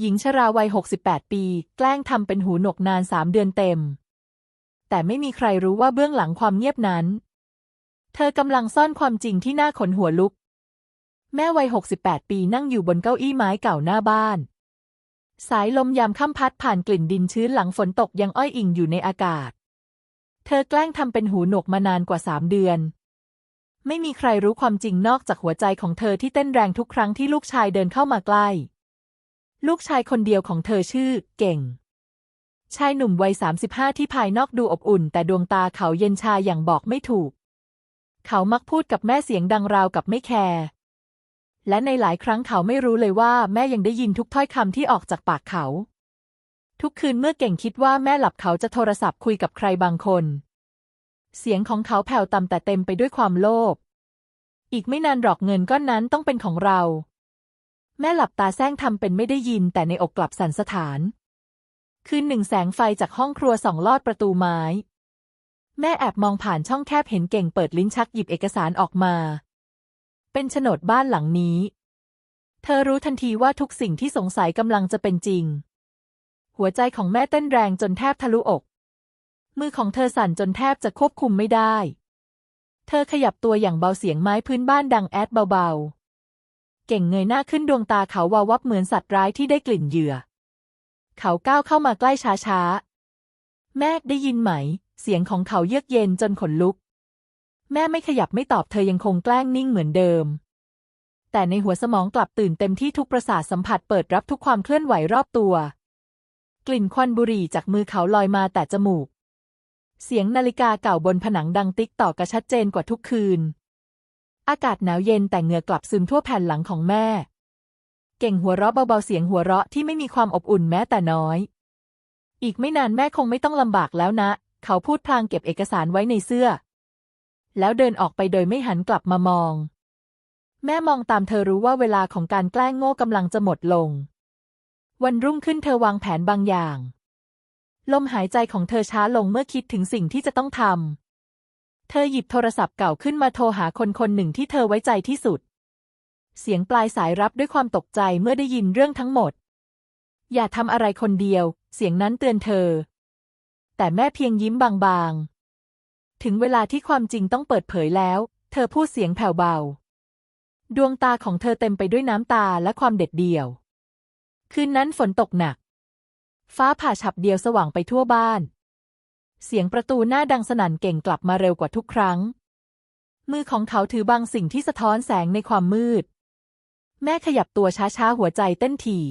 หญิงชราวัย 68 ปี แกล้งทำเป็นหูหนวกนานสามเดือนเต็ม แต่ไม่มีใครรู้ว่าเบื้องหลังความเงียบนั้น เธอกำลังซ่อนความจริงที่น่าขนหัวลุก แม่วัย 68 ปีนั่งอยู่บนเก้าอี้ไม้เก่าหน้าบ้าน สายลมยามค่ำพัดผ่านกลิ่นดินชื้นหลังฝนตกยังอ้อยอิงอยู่ในอากาศ เธอแกล้งทำเป็นหูหนวกมานานกว่าสามเดือนไม่มีใครรู้ความจริงนอกจากหัวใจของเธอที่เต้นแรงทุกครั้งที่ลูกชายเดินเข้ามาใกล้ ลูกชายคนเดียวของเธอชื่อ เก่ง ชายหนุ่มวัย 35 ที่ภายนอกดูอบอุ่น แต่ดวงตาเขาเย็นชาอย่างบอกไม่ถูก เขามักพูดกับแม่เสียงดังราวกับไม่แคร์และในหลายครั้งเขาไม่รู้เลยว่าแม่ยังได้ยินทุกถ้อยคำที่ออกจากปากเขา ทุกคืนเมื่อเก่งคิดว่าแม่หลับเขาจะโทรศัพท์คุยกับใครบางคน เสียงของเขาแผ่วต่ำแต่เต็มไปด้วยความโลภอีกไม่นานหรอกเงินก้อนนั้นต้องเป็นของเรา แม่หลับตาแซงทำเป็นไม่ได้ยินแต่ในอกกลับสั่นสะท้าน คืนหนึ่งแสงไฟจากห้องครัวส่องลอดประตูไม้ แม่แอบมองผ่านช่องแคบเห็นเก่งเปิดลิ้นชักหยิบเอกสารออกมา เป็นโฉนดบ้านหลังนี้ เธอรู้ทันทีว่าทุกสิ่งที่สงสัยกำลังจะเป็นจริง หัวใจของแม่เต้นแรงจนแทบทะลุอก มือของเธอสั่นจนแทบจะควบคุมไม่ได้ เธอขยับตัวอย่างเบาเสียงไม้พื้นบ้านดังแอดเบาๆ เก่งเงยหน้าขึ้นดวงตาเขาวาววับเหมือนสัตว์ร้ายที่ได้กลิ่นเหยื่อ เขาก้าวเข้ามาใกล้ช้าๆ แม่ได้ยินไหม เสียงของเขาเยือกเย็นจนขนลุก แม่ไม่ขยับไม่ตอบเธอยังคงแกล้งนิ่งเหมือนเดิม แต่ในหัวสมองกลับตื่นเต็มที่ทุกประสาทสัมผัสเปิดรับทุกความเคลื่อนไหวรอบตัว กลิ่นควันบุหรี่จากมือเขาลอยมาแต่จมูก เสียงนาฬิกาเก่าบนผนังดังติ๊กต่อกระชัดเจนกว่าทุกคืน อากาศหนาวเย็นแต่เหงื่อกลับซึมทั่วแผ่นหลังของแม่ เก่งหัวเราะเบาๆเสียงหัวเราะที่ไม่มีความอบอุ่นแม้แต่น้อย อีกไม่นานแม่คงไม่ต้องลำบากแล้วนะ เขาพูดพลางเก็บเอกสารไว้ในเสื้อ แล้วเดินออกไปโดยไม่หันกลับมามอง แม่มองตามเธอรู้ว่าเวลาของการแกล้งโง่กำลังจะหมดลง วันรุ่งขึ้นเธอวางแผนบางอย่าง ลมหายใจของเธอช้าลงเมื่อคิดถึงสิ่งที่จะต้องทำ เธอหยิบโทรศัพท์เก่าขึ้นมาโทรหาคนคนหนึ่งที่เธอไว้ใจที่สุด เสียงปลายสายรับด้วยความตกใจเมื่อได้ยินเรื่องทั้งหมด อย่าทำอะไรคนเดียว เสียงนั้นเตือนเธอ แต่แม่เพียงยิ้มบางๆ ถึงเวลาที่ความจริงต้องเปิดเผยแล้ว เธอพูดเสียงแผ่วเบา ดวงตาของเธอเต็มไปด้วยน้ำตาและความเด็ดเดี่ยว คืนนั้นฝนตกหนัก ฟ้าผ่าฉับเดียวสว่างไปทั่วบ้าน เสียงประตูหน้าดังสนั่นเก่งกลับมาเร็วกว่าทุกครั้ง มือของเขาถือบางสิ่งที่สะท้อนแสงในความมืด แม่ขยับตัวช้าๆหัวใจเต้นถี่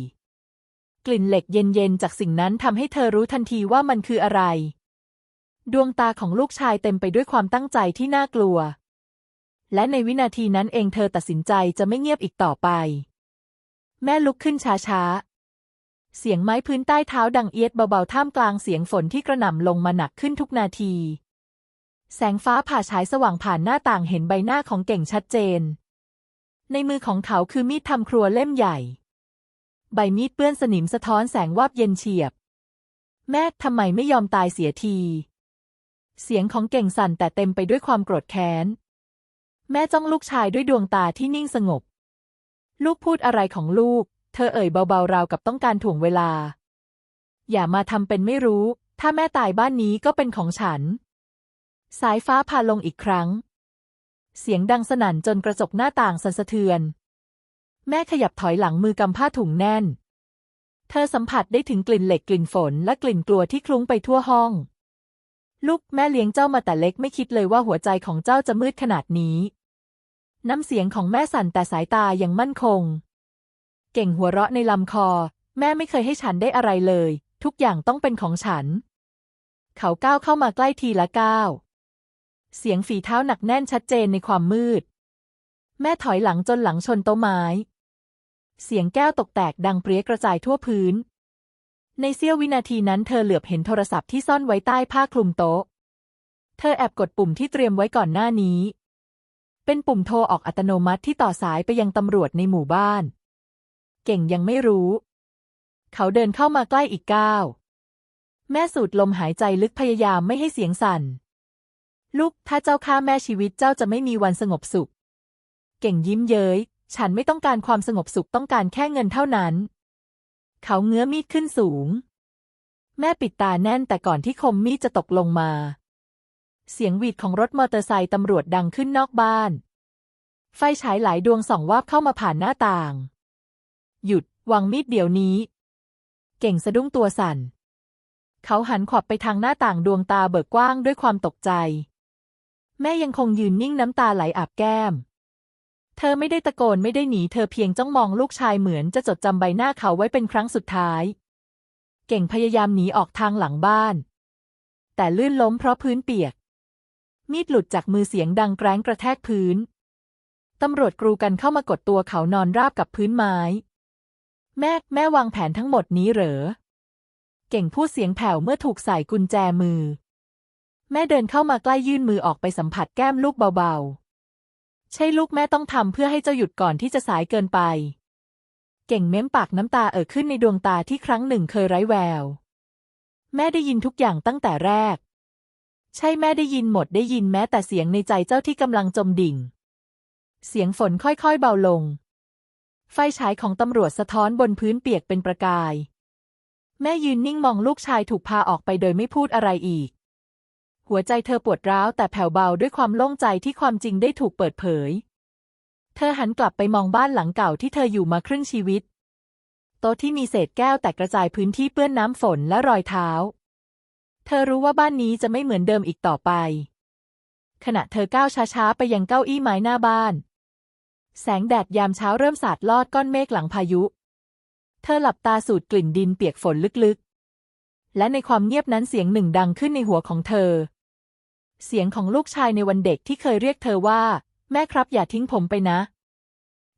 กลิ่นเหล็กเย็นๆจากสิ่งนั้นทำให้เธอรู้ทันทีว่ามันคืออะไร ดวงตาของลูกชายเต็มไปด้วยความตั้งใจที่น่ากลัว และในวินาทีนั้นเองเธอตัดสินใจจะไม่เงียบอีกต่อไป แม่ลุกขึ้นช้าๆ เสียงไม้พื้นใต้เท้าดังเอียดเบาๆ ท่ามกลางเสียงฝนที่กระหน่ำลงมาหนักขึ้นทุกนาที แสงฟ้าผ่าฉายสว่างผ่านหน้าต่างเห็นใบหน้าของเก่งชัดเจน ในมือของเขาคือมีดทำครัวเล่มใหญ่ ใบมีดเปื้อนสนิมสะท้อนแสงวาบเย็นเฉียบ แม่ทำไมไม่ยอมตายเสียที เสียงของเก่งสั่นแต่เต็มไปด้วยความโกรธแค้น แม่จ้องลูกชายด้วยดวงตาที่นิ่งสงบ ลูกพูดอะไรของลูก เธอเอ่ยเบาๆราวกับต้องการถ่วงเวลา อย่ามาทำเป็นไม่รู้ ถ้าแม่ตายบ้านนี้ก็เป็นของฉัน สายฟ้าผ่าลงอีกครั้ง เสียงดังสนั่นจนกระจกหน้าต่างสั่นสะเทือน แม่ขยับถอยหลังมือกำผ้าถุงแน่น เธอสัมผัสได้ถึงกลิ่นเหล็กกลิ่นฝนและกลิ่นกลัวที่คลุ้งไปทั่วห้อง ลูกแม่เลี้ยงเจ้ามาแต่เล็กไม่คิดเลยว่าหัวใจของเจ้าจะมืดขนาดนี้ น้ำเสียงของแม่สั่นแต่สายตายังมั่นคง เก่งหัวเราะในลำคอ แม่ไม่เคยให้ฉันได้อะไรเลย ทุกอย่างต้องเป็นของฉัน เขาก้าวเข้ามาใกล้ทีละก้าวเสียงฝีเท้าหนักแน่นชัดเจนในความมืด แม่ถอยหลังจนหลังชนโต๊ะไม้ เสียงแก้วตกแตกดังเปรี้ยกระจายทั่วพื้น ในเสี้ยววินาทีนั้นเธอเหลือบเห็นโทรศัพท์ที่ซ่อนไว้ใต้ผ้าคลุมโต๊ะ เธอแอบกดปุ่มที่เตรียมไว้ก่อนหน้านี้ เป็นปุ่มโทรออกอัตโนมัติที่ต่อสายไปยังตำรวจในหมู่บ้าน เก่งยังไม่รู้ เขาเดินเข้ามาใกล้อีกก้าว แม่สูดลมหายใจลึกพยายามไม่ให้เสียงสั่น ลูกถ้าเจ้าฆ่าแม่ชีวิตเจ้าจะไม่มีวันสงบสุข เก่งยิ้มเย้ย ฉันไม่ต้องการความสงบสุขต้องการแค่เงินเท่านั้น เขาเงื้อมีดขึ้นสูง แม่ปิดตาแน่นแต่ก่อนที่คมมีดจะตกลงมา เสียงหวีดของรถมอเตอร์ไซค์ตำรวจดังขึ้นนอกบ้าน ไฟฉายหลายดวงส่องวาบเข้ามาผ่านหน้าต่าง หยุด วางมีดเดี๋ยวนี้ เก่งสะดุ้งตัวสั่น เขาหันขวับไปทางหน้าต่างดวงตาเบิกกว้างด้วยความตกใจ แม่ยังคงยืนนิ่งน้ำตาไหลอาบแก้ม เธอไม่ได้ตะโกนไม่ได้หนีเธอเพียงจ้องมองลูกชายเหมือนจะจดจำใบหน้าเขาไว้เป็นครั้งสุดท้าย เก่งพยายามหนีออกทางหลังบ้าน แต่ลื่นล้มเพราะพื้นเปียก มีดหลุดจากมือเสียงดังแกร้งกระแทกพื้นตำรวจกรูกันเข้ามากดตัวเขานอนราบกับพื้นไม้ แม่แม่วางแผนทั้งหมดนี้เหรอ เก่งพูดเสียงแผ่วเมื่อถูกใส่กุญแจมือ แม่เดินเข้ามาใกล้ยื่นมือออกไปสัมผัสแก้มลูกเบาๆ ใช่ลูกแม่ต้องทำเพื่อให้เจ้าหยุดก่อนที่จะสายเกินไป เก่งเม้มปากน้ำตาเอ่อขึ้นในดวงตาที่ครั้งหนึ่งเคยไร้แวว แม่ได้ยินทุกอย่างตั้งแต่แรก ใช่แม่ได้ยินหมดได้ยินแม้แต่เสียงในใจเจ้าที่กำลังจมดิ่ง เสียงฝนค่อยๆเบาลง ไฟฉายของตำรวจสะท้อนบนพื้นเปียกเป็นประกาย แม่ยืนนิ่งมองลูกชายถูกพาออกไปโดยไม่พูดอะไรอีก หัวใจเธอปวดร้าวแต่แผ่วเบาด้วยความโล่งใจที่ความจริงได้ถูกเปิดเผย เธอหันกลับไปมองบ้านหลังเก่าที่เธออยู่มาครึ่งชีวิต โต๊ะที่มีเศษแก้วแตกกระจายพื้นที่เปื้อนน้ำฝนและรอยเท้า เธอรู้ว่าบ้านนี้จะไม่เหมือนเดิมอีกต่อไป ขณะเธอก้าวช้าๆไปยังเก้าอี้ไม้หน้าบ้าน แสงแดดยามเช้าเริ่มสาดลอดก้อนเมฆหลังพายุ เธอหลับตาสูดกลิ่นดินเปียกฝนลึกๆ และในความเงียบนั้นเสียงหนึ่งดังขึ้นในหัวของเธอ เสียงของลูกชายในวันเด็กที่เคยเรียกเธอว่า แม่ครับอย่าทิ้งผมไปนะ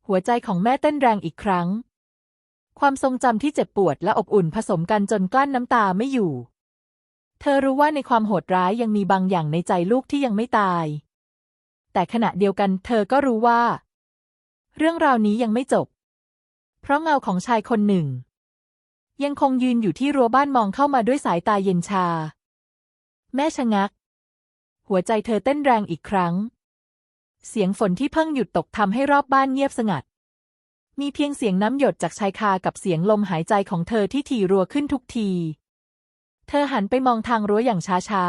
หัวใจของแม่เต้นแรงอีกครั้ง ความทรงจำที่เจ็บปวดและอบอุ่นผสมกันจนกลั้นน้ำตาไม่อยู่ เธอรู้ว่าในความโหดร้ายยังมีบางอย่างในใจลูกที่ยังไม่ตาย แต่ขณะเดียวกัน เธอก็รู้ว่า เรื่องราวนี้ยังไม่จบ เพราะเงาของชายคนหนึ่ง ยังคงยืนอยู่ที่รั้วบ้านมองเข้ามาด้วยสายตาเย็นชา แม่ชะงัก หัวใจเธอเต้นแรงอีกครั้ง เสียงฝนที่เพิ่งหยุดตกทำให้รอบบ้านเงียบสงัด มีเพียงเสียงน้ำหยดจากชายคากับเสียงลมหายใจของเธอที่ถี่รัวขึ้นทุกที เธอหันไปมองทางรั้วอย่างช้า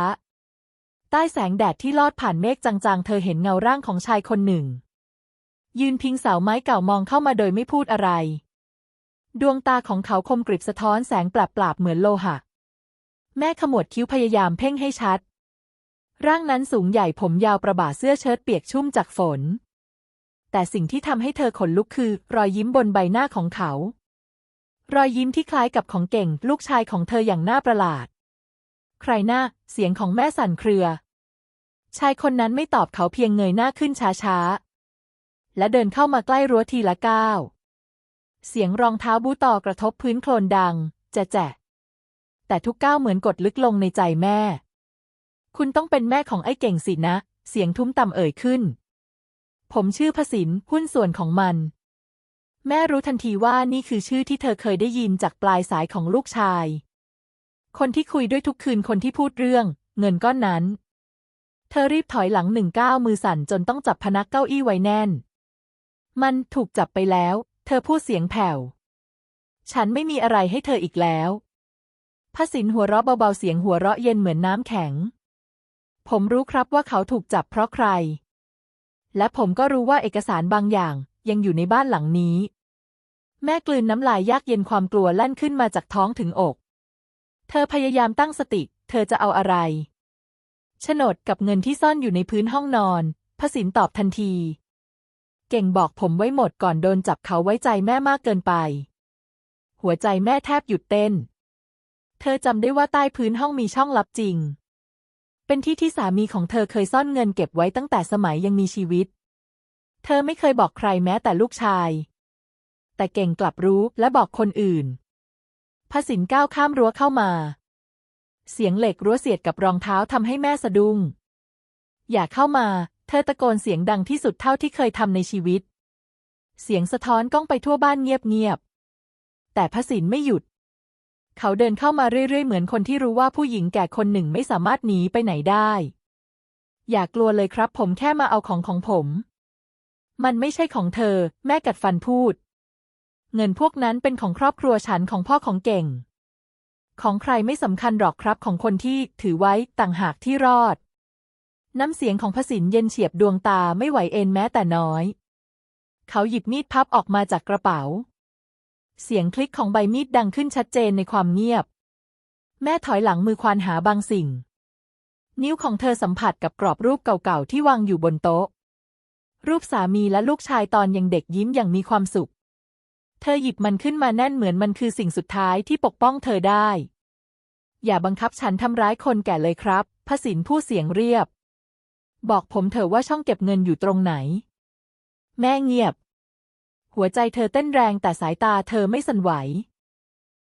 ๆใต้แสงแดดที่ลอดผ่านเมฆจางๆ เธอเห็นเงาร่างของชายคนหนึ่ง ยืนพิงเสาไม้เก่ามองเข้ามาโดยไม่พูดอะไร ดวงตาของเขาคมกริบสะท้อนแสงปราบๆเหมือนโลหะ แม่ขมวดคิ้วพยายามเพ่งให้ชัด ร่างนั้นสูงใหญ่ผมยาวประบ่าเสื้อเชิ้ตเปียกชุ่มจากฝน แต่สิ่งที่ทำให้เธอขนลุกคือ รอยยิ้มบนใบหน้าของเขา รอยยิ้มที่คล้ายกับของเก่ง ลูกชายของเธออย่างน่าประหลาด ใครหน้า เสียงของแม่สั่นเครือ ชายคนนั้นไม่ตอบเขาเพียงเงยหน้าขึ้นช้าๆ และเดินเข้ามาใกล้รั้วทีละก้าวเสียงรองเท้าบูตอกระทบพื้นโคลนดัง แจะแจะแต่ทุกก้าวเหมือนกดลึกลงในใจแม่ คุณต้องเป็นแม่ของไอ้เก่งสินะ เสียงทุ้มต่ำเอ่ยขึ้น ผมชื่อพสินหุ้นส่วนของมัน แม่รู้ทันทีว่านี่คือชื่อที่เธอเคยได้ยินจากปลายสายของลูกชาย คนที่คุยด้วยทุกคืนคนที่พูดเรื่อง เงินก้อนนั้น เธอรีบถอยหลังหนึ่งก้าวมือสั่นจนต้องจับพนักเก้าอี้ไว้แน่น มันถูกจับไปแล้ว เธอพูดเสียงแผ่ว ฉันไม่มีอะไรให้เธออีกแล้วพระสินหัวเราะเบาๆเสียงหัวเราะเย็นเหมือนน้ำแข็ง ผมรู้ครับว่าเขาถูกจับเพราะใคร และผมก็รู้ว่าเอกสารบางอย่างยังอยู่ในบ้านหลังนี้ แม่กลืนน้ำลายยากเย็นความกลัวแล่นขึ้นมาจากท้องถึงอก เธอพยายามตั้งสติ เธอจะเอาอะไรโฉนดกับเงินที่ซ่อนอยู่ในพื้นห้องนอนพระสินตอบทันที เก่งบอกผมไว้หมดก่อนโดนจับเขาไว้ใจแม่มากเกินไป หัวใจแม่แทบหยุดเต้น เธอจำได้ว่าใต้พื้นห้องมีช่องลับจริง เป็นที่ที่สามีของเธอเคยซ่อนเงินเก็บไว้ตั้งแต่สมัยยังมีชีวิต เธอไม่เคยบอกใครแม้แต่ลูกชาย แต่เก่งกลับรู้และบอกคนอื่นพระสินก้าวข้ามรั้วเข้ามา เสียงเหล็กรั้วเสียดกับรองเท้าทำให้แม่สะดุ้งอย่าเข้ามา เธอตะโกนเสียงดังที่สุดเท่าที่เคยทำในชีวิต เสียงสะท้อนก้องไปทั่วบ้านเงียบๆ แต่พระสินไม่หยุด เขาเดินเข้ามาเรื่อยๆ เหมือนคนที่รู้ว่าผู้หญิงแก่คนหนึ่งไม่สามารถหนีไปไหนได้ อย่ากลัวเลยครับ ผมแค่มาเอาของของผม มันไม่ใช่ของเธอ แม่กัดฟันพูด เงินพวกนั้นเป็นของครอบครัวฉันของพ่อของเก่ง ของใครไม่สำคัญหรอกครับของคนที่ถือไว้ต่างหากที่รอด น้ำเสียงของพสินเย็นเฉียบดวงตาไม่ไหวเอ็นแม้แต่น้อย เขาหยิบมีดพับออกมาจากกระเป๋า เสียงคลิกของใบมีดดังขึ้นชัดเจนในความเงียบ แม่ถอยหลังมือควานหาบางสิ่ง นิ้วของเธอสัมผัสกับกรอบรูปเก่าๆที่วางอยู่บนโต๊ะ รูปสามีและลูกชายตอนยังเด็กยิ้มอย่างมีความสุข เธอหยิบมันขึ้นมาแน่นเหมือนมันคือสิ่งสุดท้ายที่ปกป้องเธอได้ อย่าบังคับฉันทำร้ายคนแก่เลยครับพสินผู้เสียงเรียบ บอกผมเถอะว่าช่องเก็บเงินอยู่ตรงไหน แม่เงียบ หัวใจเธอเต้นแรงแต่สายตาเธอไม่สั่นไหว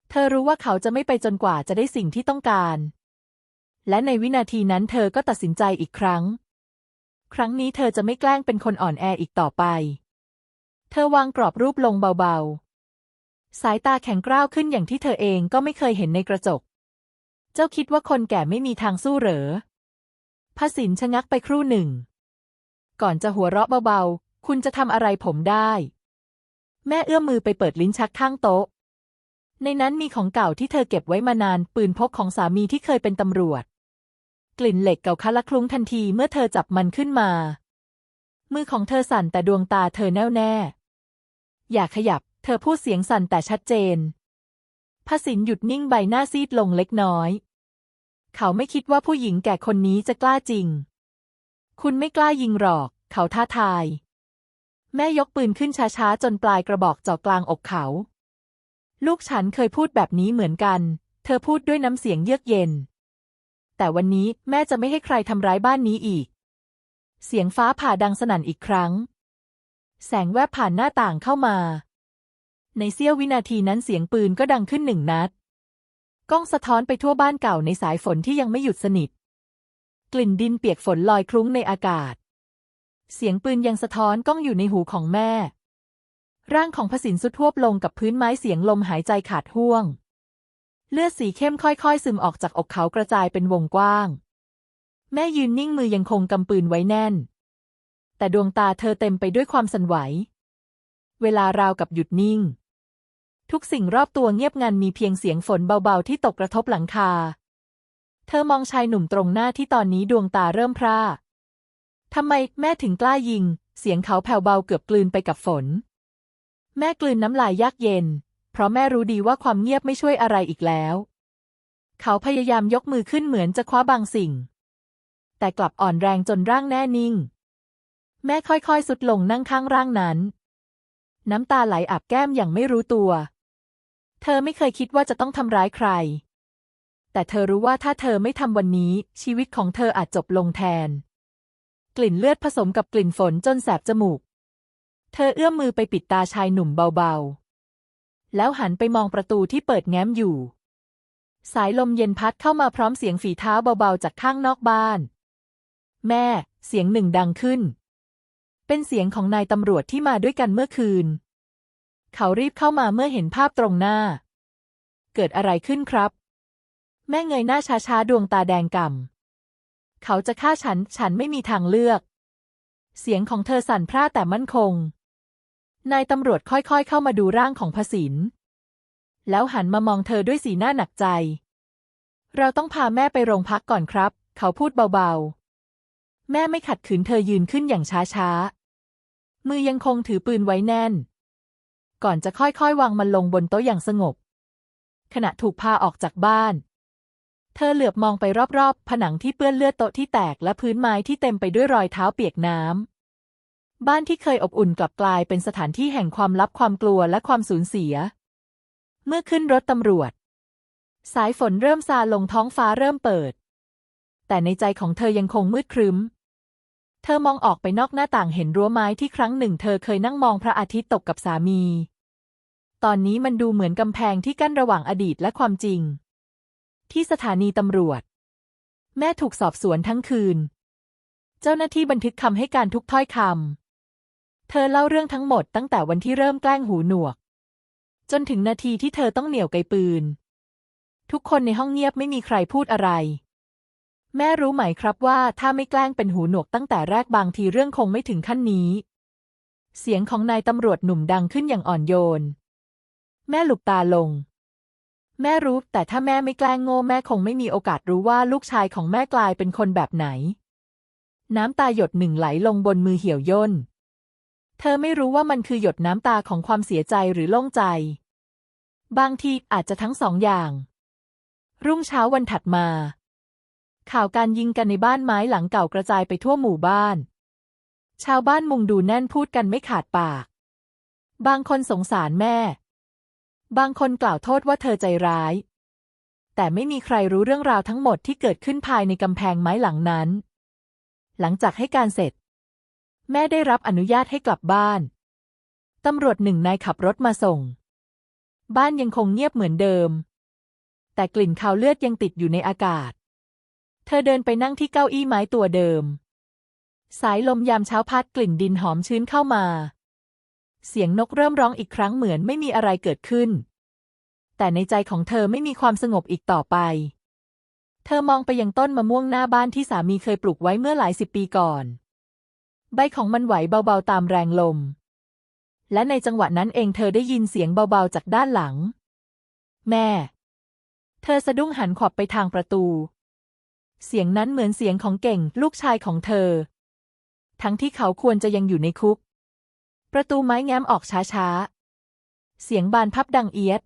เธอรู้ว่าเขาจะไม่ไปจนกว่าจะได้สิ่งที่ต้องการ และในวินาทีนั้นเธอก็ตัดสินใจอีกครั้ง ครั้งนี้เธอจะไม่แกล้งเป็นคนอ่อนแออีกต่อไป เธอวางกรอบรูปลงเบาๆ สายตาแข็งกร้าวขึ้นอย่างที่เธอเองก็ไม่เคยเห็นในกระจก เจ้าคิดว่าคนแก่ไม่มีทางสู้เหรอ พระสินชะงักไปครู่หนึ่ง ก่อนจะหัวเราะเบาๆ คุณจะทำอะไรผมได้ แม่เอื้อมมือไปเปิดลิ้นชักข้างโต๊ะ ในนั้นมีของเก่าที่เธอเก็บไว้มานาน ปืนพกของสามีที่เคยเป็นตำรวจ กลิ่นเหล็กเก่าคละคลุ้งทันทีเมื่อเธอจับมันขึ้นมา มือของเธอสั่นแต่ดวงตาเธอแน่วแน่ อย่าขยับ เธอพูดเสียงสั่นแต่ชัดเจนพระสินหยุดนิ่งใบหน้าซีดลงเล็กน้อย เขาไม่คิดว่าผู้หญิงแก่คนนี้จะกล้าจริง คุณไม่กล้ายิงหรอก เขาท้าทาย แม่ยกปืนขึ้นช้าๆ จนปลายกระบอกเจ่อกลางอกเขา ลูกฉันเคยพูดแบบนี้เหมือนกัน เธอพูดด้วยน้ำเสียงเยือกเย็น แต่วันนี้แม่จะไม่ให้ใครทำร้ายบ้านนี้อีก เสียงฟ้าผ่าดังสนั่นอีกครั้ง แสงแวบผ่านหน้าต่างเข้ามา ในเสี้ยววินาทีนั้นเสียงปืนก็ดังขึ้นหนึ่งนัด กล้องสะท้อนไปทั่วบ้านเก่าในสายฝนที่ยังไม่หยุดสนิท กลิ่นดินเปียกฝนลอยคลุ้งในอากาศ เสียงปืนยังสะท้อนก้องอยู่ในหูของแม่ ร่างของพสินสุดทวบลงกับพื้นไม้เสียงลมหายใจขาดห่วง เลือดสีเข้มค่อยๆ ซึมออกจากอกเขากระจายเป็นวงกว้าง แม่ยืนนิ่งมือยังคงกำปืนไว้แน่น แต่ดวงตาเธอเต็มไปด้วยความสั่นไหว เวลาราวกับหยุดนิ่ง ทุกสิ่งรอบตัวเงียบงันมีเพียงเสียงฝนเบาๆที่ตกกระทบหลังคา เธอมองชายหนุ่มตรงหน้าที่ตอนนี้ดวงตาเริ่มพร่าทำไมแม่ถึงกล้ายิง เสียงเขาแผ่วเบาเกือบกลืนไปกับฝน แม่กลืนน้ำลายยากเย็น เพราะแม่รู้ดีว่าความเงียบไม่ช่วยอะไรอีกแล้ว เขาพยายามยกมือขึ้นเหมือนจะคว้าบางสิ่ง แต่กลับอ่อนแรงจนร่างแน่นิ่ง แม่ค่อยๆสุดลงนั่งข้างร่างนั้น น้ำตาไหลอาบแก้มอย่างไม่รู้ตัว เธอไม่เคยคิดว่าจะต้องทำร้ายใคร แต่เธอรู้ว่าถ้าเธอไม่ทำวันนี้ ชีวิตของเธออาจจบลงแทน กลิ่นเลือดผสมกับกลิ่นฝนจนแสบจมูก เธอเอื้อมมือไปปิดตาชายหนุ่มเบาๆ แล้วหันไปมองประตูที่เปิดแง้มอยู่ สายลมเย็นพัดเข้ามาพร้อมเสียงฝีเท้าเบาๆ จากข้างนอกบ้าน แม่ เสียงหนึ่งดังขึ้น เป็นเสียงของนายตำรวจที่มาด้วยกันเมื่อคืน เขารีบเข้ามาเมื่อเห็นภาพตรงหน้า เกิดอะไรขึ้นครับ แม่เงยหน้าช้าๆ ดวงตาแดงก่ำ เขาจะฆ่าฉัน ฉันไม่มีทางเลือก เสียงของเธอสั่นพร่าแต่มั่นคง นายตำรวจค่อยๆ เข้ามาดูร่างของพสิน แล้วหันมามองเธอด้วยสีหน้าหนักใจ เราต้องพาแม่ไปโรงพักก่อนครับ เขาพูดเบาๆ แม่ไม่ขัดขืนเธอยืนขึ้นอย่างช้าๆ มือยังคงถือปืนไว้แน่น ก่อนจะค่อยๆ วางมันลงบนโต๊ะอย่างสงบ ขณะถูกพาออกจากบ้าน เธอเหลือบมองไปรอบๆ ผนังที่เปื้อนเลือดโต๊ะที่แตกและพื้นไม้ที่เต็มไปด้วยรอยเท้าเปียกน้ำ บ้านที่เคยอบอุ่นกลับกลายเป็นสถานที่แห่งความลับความกลัวและความสูญเสีย เมื่อขึ้นรถตำรวจ สายฝนเริ่มซาลงท้องฟ้าเริ่มเปิด แต่ในใจของเธอยังคงมืดครึ้มเธอมองออกไปนอกหน้าต่างเห็นรั้วไม้ที่ครั้งหนึ่งเธอเคยนั่งมองพระอาทิตย์ตกกับสามี ตอนนี้มันดูเหมือนกำแพงที่กั้นระหว่างอดีตและความจริง ที่สถานีตำรวจ แม่ถูกสอบสวนทั้งคืน เจ้าหน้าที่บันทึกคำให้การทุกถ้อยคำ เธอเล่าเรื่องทั้งหมดตั้งแต่วันที่เริ่มแกล้งหูหนวก จนถึงนาทีที่เธอต้องเหนี่ยวไกปืน ทุกคนในห้องเงียบไม่มีใครพูดอะไร แม่รู้ไหมครับว่าถ้าไม่แกล้งเป็นหูหนวกตั้งแต่แรกบางทีเรื่องคงไม่ถึงขั้นนี้ เสียงของนายตำรวจหนุ่มดังขึ้นอย่างอ่อนโยน แม่หลุบตาลง แม่รู้แต่ถ้าแม่ไม่แกล้งโง่แม่คงไม่มีโอกาสรู้ว่าลูกชายของแม่กลายเป็นคนแบบไหน น้ำตาหยดหนึ่งไหลลงบนมือเหี่ยวย่น เธอไม่รู้ว่ามันคือหยดน้ำตาของความเสียใจหรือโล่งใจ บางทีอาจจะทั้งสองอย่าง รุ่งเช้าวันถัดมา ข่าวการยิงกันในบ้านไม้หลังเก่ากระจายไปทั่วหมู่บ้าน ชาวบ้านมุงดูแน่นพูดกันไม่ขาดปากบางคนสงสารแม่ บางคนกล่าวโทษว่าเธอใจร้าย แต่ไม่มีใครรู้เรื่องราวทั้งหมดที่เกิดขึ้นภายในกำแพงไม้หลังนั้น หลังจากให้การเสร็จ แม่ได้รับอนุญาตให้กลับบ้าน ตำรวจหนึ่งนายขับรถมาส่ง บ้านยังคงเงียบเหมือนเดิม แต่กลิ่นคาวเลือดยังติดอยู่ในอากาศ เธอเดินไปนั่งที่เก้าอี้ไม้ตัวเดิม สายลมยามเช้าพัดกลิ่นดินหอมชื้นเข้ามา เสียงนกเริ่มร้องอีกครั้งเหมือนไม่มีอะไรเกิดขึ้น แต่ในใจของเธอไม่มีความสงบอีกต่อไป เธอมองไปยังต้นมะม่วงหน้าบ้านที่สามีเคยปลูกไว้เมื่อหลายสิบปีก่อน ใบของมันไหวเบาๆตามแรงลม และในจังหวะนั้นเองเธอได้ยินเสียงเบาๆจากด้านหลัง แม่ เธอสะดุ้งหันขวับไปทางประตู เสียงนั้นเหมือนเสียงของเก่งลูกชายของเธอ ทั้งที่เขาควรจะยังอยู่ในคุก ประตูไม้แง้มออกช้าๆ เสียงบานพับดังเอียด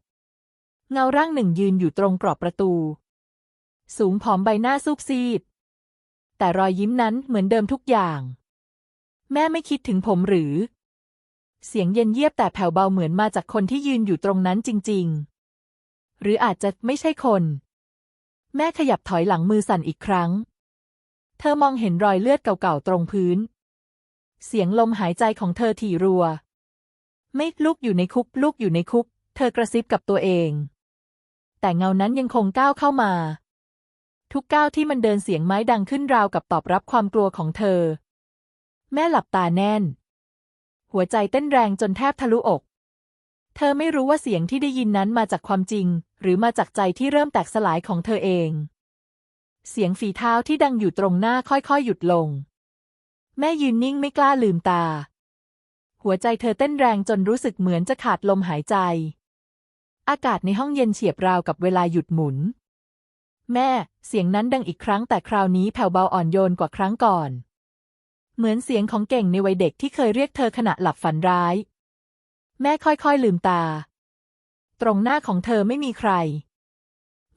เงาร่างหนึ่งยืนอยู่ตรงกรอบประตู สูงผอมใบหน้าซูบซีด แต่รอยยิ้มนั้นเหมือนเดิมทุกอย่าง แม่ไม่คิดถึงผมหรือ เสียงเย็นเยียบแต่แผ่วเบาเหมือนมาจากคนที่ยืนอยู่ตรงนั้นจริง ๆ หรืออาจจะไม่ใช่คน แม่ขยับถอยหลังมือสั่นอีกครั้ง เธอมองเห็นรอยเลือดเก่าๆตรงพื้น เสียงลมหายใจของเธอถี่รัว ไม่ลูกอยู่ในคุก ลูกอยู่ในคุก เธอกระซิบกับตัวเอง แต่เงานั้นยังคงก้าวเข้ามา ทุกก้าวที่มันเดินเสียงไม้ดังขึ้นราวกับตอบรับความกลัวของเธอ แม่หลับตาแน่น หัวใจเต้นแรงจนแทบทะลุอก เธอไม่รู้ว่าเสียงที่ได้ยินนั้นมาจากความจริง หรือมาจากใจที่เริ่มแตกสลายของเธอเอง เสียงฝีเท้าที่ดังอยู่ตรงหน้าค่อยๆ หยุดลง แม่ยืนนิ่งไม่กล้าลืมตา หัวใจเธอเต้นแรงจนรู้สึกเหมือนจะขาดลมหายใจ อากาศในห้องเย็นเฉียบราวกับเวลาหยุดหมุน แม่ เสียงนั้นดังอีกครั้งแต่คราวนี้แผ่วเบาอ่อนโยนกว่าครั้งก่อน เหมือนเสียงของเก่งในวัยเด็กที่เคยเรียกเธอขณะหลับฝันร้าย แม่ค่อยๆลืมตา ตรงหน้าของเธอไม่มีใคร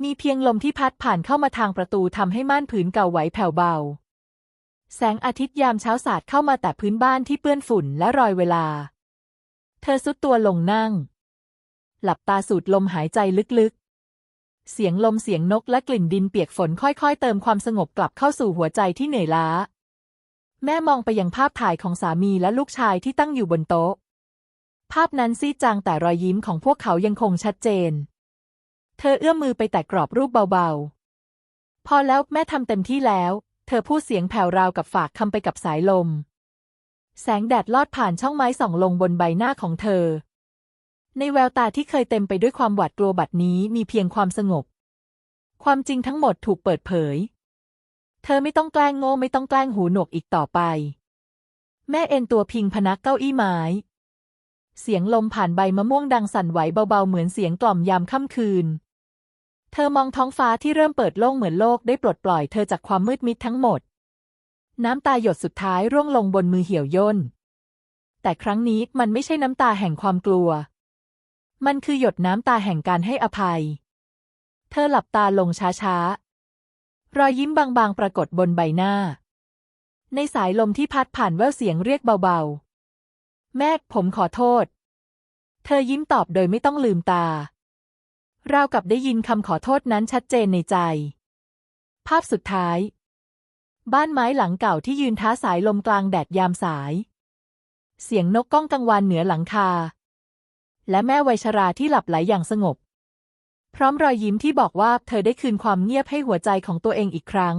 มีเพียงลมที่พัดผ่านเข้ามาทางประตูทำให้ม่านผืนเก่าไหวแผ่วเบา แสงอาทิตย์ยามเช้าสาดเข้ามาแต่พื้นบ้านที่เปื้อนฝุ่นและรอยเวลา เธอสุดตัวลงนั่ง หลับตาสูดลมหายใจลึกๆ เสียงลมเสียงนกและกลิ่นดินเปียกฝนค่อยๆ เติมความสงบกลับเข้าสู่หัวใจที่เหนื่อยล้า แม่มองไปยังภาพถ่ายของสามีและลูกชายที่ตั้งอยู่บนโต๊ะ ภาพนั้นซีดจางแต่รอยยิ้มของพวกเขายังคงชัดเจน เธอเอื้อมมือไปแตะกรอบรูปเบาๆ พอแล้วแม่ทำเต็มที่แล้ว ธอพูดเสียงแผ่วราวกับฝากคำไปกับสายลม แสงแดดลอดผ่านช่องไม้ส่องลงบนใบหน้าของเธอ ในแววตาที่เคยเต็มไปด้วยความหวาดกลัวบัดนี้มีเพียงความสงบ ความจริงทั้งหมดถูกเปิดเผย เธอไม่ต้องแกล้งโง่ไม่ต้องแกล้งหูหนวกอีกต่อไป แม่เอ็นตัวพิงพนักเก้าอี้ไม้ เสียงลมผ่านใบมะม่วงดังสั่นไหวเบาๆเหมือนเสียงกล่อมยามค่ำคืน เธอมองท้องฟ้าที่เริ่มเปิดโล่งเหมือนโลกได้ปลดปล่อยเธอจากความมืดมิดทั้งหมด น้ำตาหยดสุดท้ายร่วงลงบนมือเหี่ยวย่น แต่ครั้งนี้มันไม่ใช่น้ำตาแห่งความกลัว มันคือหยดน้ำตาแห่งการให้อภัย เธอหลับตาลงช้าๆ รอยยิ้มบางๆ ปรากฏบนใบหน้า ในสายลมที่พัดผ่านแววเสียงเรียกเบาๆ แม่ผมขอโทษ เธอยิ้มตอบโดยไม่ต้องลืมตา ราวกับได้ยินคำขอโทษนั้นชัดเจนในใจ ภาพสุดท้าย บ้านไม้หลังเก่าที่ยืนท้าสายลมกลางแดดยามสาย เสียงนกก้องกังวานเหนือหลังคา และแม่วัยชราที่หลับไหลอย่างสงบ พร้อมรอยยิ้มที่บอกว่าเธอได้คืนความเงียบให้หัวใจของตัวเองอีกครั้ง